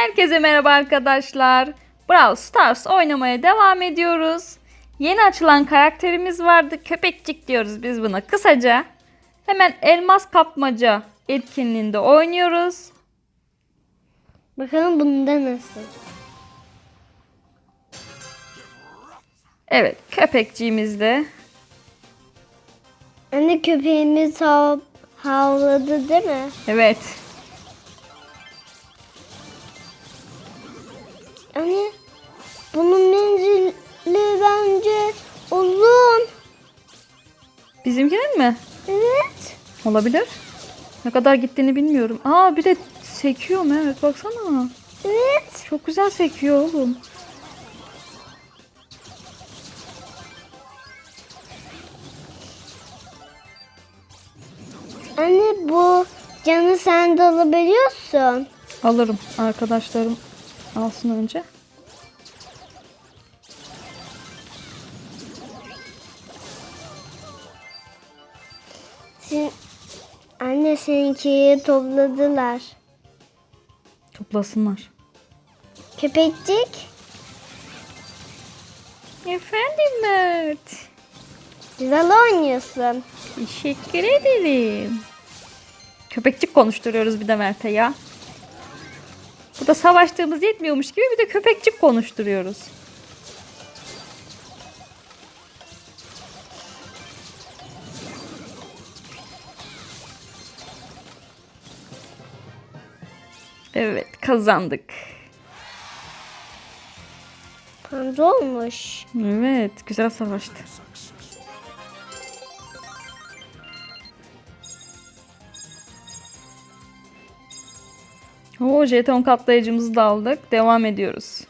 Herkese merhaba arkadaşlar. Brawl Stars oynamaya devam ediyoruz. Yeni açılan karakterimiz vardı. Köpekçik diyoruz biz buna kısaca. Hemen elmas kapmaca etkinliğinde oynuyoruz. Bakalım bunda nasıl? Evet köpekçiğimizde. Anne köpeğimiz hav havladı değil mi? Evet. Anne bunun menzili bence uzun. Bizimkinin mi? Evet. Olabilir. Ne kadar gittiğini bilmiyorum. Aa bir de sekiyor Mehmet baksana. Evet. Çok güzel sekiyor oğlum. Anne bu canı sen de alabiliyorsun. Alırım. Arkadaşlarım alsın önce. Anne seninkiyi topladılar. Toplasınlar. Köpekçik Efendim Mert. güzel oynuyorsun. Teşekkür ederim. Köpekçik konuşturuyoruz bir de Mert'e ya. Bu da savaştığımız yetmiyormuş gibi bir de köpekçik konuşturuyoruz. Evet kazandık. Panda olmuş. Evet güzel savaştı. Oo jeton katlayıcımızı da aldık. Devam ediyoruz.